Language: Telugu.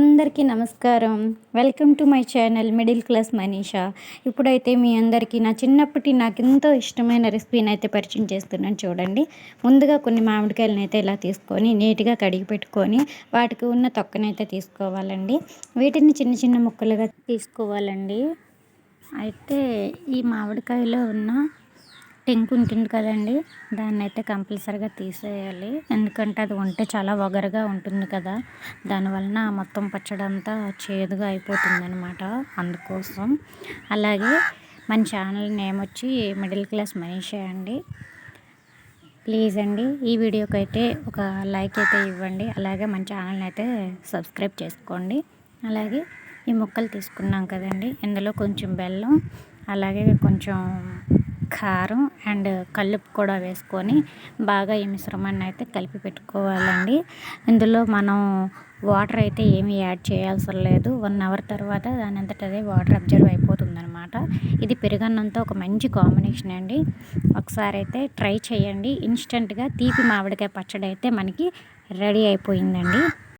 అందరికీ నమస్కారం. Welcome to my channel middle class Manisha. ఇప్పుడైతే మీ అందరికీ నా చిన్నప్పటి నాకు ఎంతో ఇష్టమైన రెసిపీని అయితే పరిచయం చేస్తున్నాను చూడండి. ముందుగా కొన్ని మామిడికాయలను అయితే ఇలా తీసుకొని నీట్గా కడిగి పెట్టుకొని వాటికి ఉన్న తొక్కనైతే తీసుకోవాలండి. వీటిని చిన్న చిన్న ముక్కలుగా తీసుకోవాలండి. అయితే ఈ మామిడికాయలో ఉన్న పెంకు ఉంటుంది కదండి దాన్ని అయితే కంపల్సరిగా తీసేయాలి. ఎందుకంటే అది ఉంటే చాలా వగరుగా ఉంటుంది కదా. దానివలన మొత్తం పచ్చడి అంతా చేదుగా అయిపోతుంది అనమాట అందుకోసం. అలాగే మన ఛానల్ నేమ్ వచ్చి మిడిల్ క్లాస్ మనీషే అండి. ప్లీజ్ అండి ఈ వీడియోకి అయితే ఒక లైక్ అయితే ఇవ్వండి. అలాగే మన ఛానల్ని అయితే సబ్స్క్రైబ్ చేసుకోండి. అలాగే ఈ ముక్కలు తీసుకున్నాం కదండి ఇందులో కొంచెం బెల్లం అలాగే కొంచెం కారం అండ్ కల్లుపు కూడా వేసుకొని బాగా ఈ మిశ్రమాన్ని అయితే కలిపి పెట్టుకోవాలండి. ఇందులో మనం వాటర్ అయితే ఏమీ యాడ్ చేయాల్సిన లేదు. వన్ అవర్ తర్వాత దాని అంతట అదే వాటర్ అబ్జర్వ్ అయిపోతుంది అనమాట ఇది పెరుగన్నంతో ఒక మంచి కాంబినేషన్ అండి. ఒకసారి అయితే ట్రై చేయండి. ఇన్స్టెంట్గా తీపి మామిడికాయ పచ్చడి అయితే మనకి రెడీ అయిపోయిందండి.